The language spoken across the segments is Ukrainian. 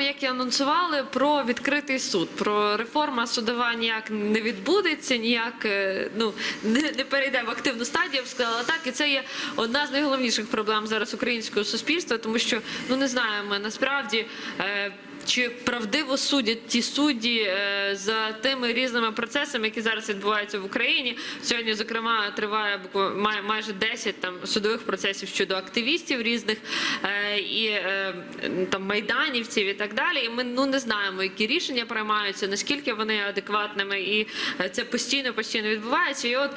як і анонсували, про відкритий суд. Про реформа судова ніяк не відбудеться, ніяк е, ну не, не перейде в активну стадію. Б сказала так. І це є одна з найголовніших проблем зараз українського суспільства, тому що ну не знаємо насправді. Е, чи правдиво судять ті судді е, за тими різними процесами, які зараз відбуваються в Україні? Сьогодні, зокрема, триває май- майже 10 там судових процесів щодо активістів різних е, і е, там майданівців і так далі. І ми ну не знаємо, які рішення приймаються, наскільки вони адекватними, і це постійно постійно відбувається. І от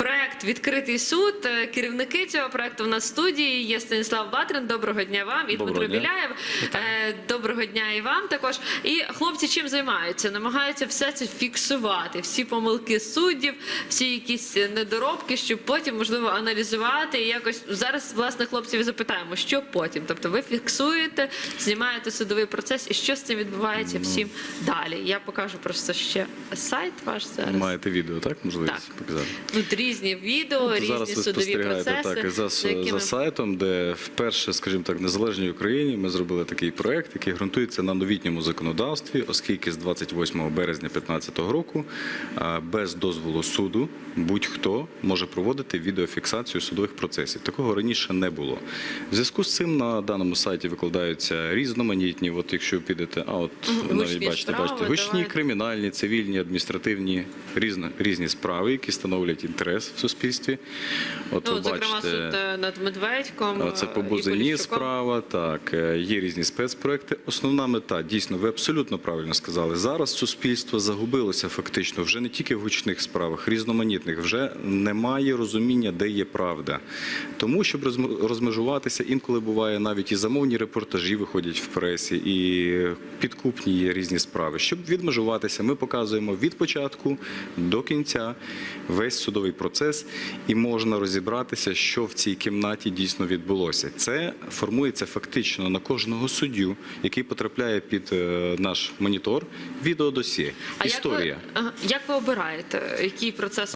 Проект відкритий суд. Керівники цього проекту в нас в студії є Станіслав Батрин. Доброго дня вам і Доброго Дмитро дня. Біляєв. Е, Доброго дня і вам також. І хлопці чим займаються? Намагаються все це фіксувати, всі помилки суддів, всі якісь недоробки, щоб потім можливо аналізувати і якось зараз власне хлопців і запитаємо, що потім. Тобто ви фіксуєте, знімаєте судовий процес, і що з цим відбувається Ну. всім далі. Я покажу просто ще сайт ваш зараз. Маєте відео, так? Можливість Так. показати? Тут різні відео, різні Зараз ви судові процеси. так, за, за за сайтом, де вперше, скажімо так, в незалежній Україні ми зробили такий проект, який ґрунтується на новітньому законодавстві, оскільки з 28 березня 2015 року без дозволу суду будь-хто може проводити відеофіксацію судових процесів. Такого раніше не було. В зв'язку з цим на даному сайті викладаються різноманітні. От якщо підете, а от навіть бачите, бачите, гучні кримінальні, цивільні, адміністративні різно, різні справи, які становлять інтерес в суспільстві. От Ну, ви зокрема, бачите, суд е, над Медведьком. Це е, по і Бузині Поліщуком. справа. Так, е, є різні спецпроекти. Основна мета, дійсно, ви абсолютно правильно сказали. Зараз суспільство загубилося фактично вже не тільки в гучних справах, різноманітних, вже немає розуміння, де є правда. Тому, щоб розмежуватися, інколи буває навіть і замовні репортажі виходять в пресі, і підкупні є різні справи. Щоб відмежуватися, ми показуємо від початку до кінця весь судовий процес, і можна розібратися, що в цій кімнаті дійсно відбулося. Це формується фактично на кожного суддю, який потрапляє під е, наш монітор. Відеодосі. Історія. Як ви, як ви обираєте, який процес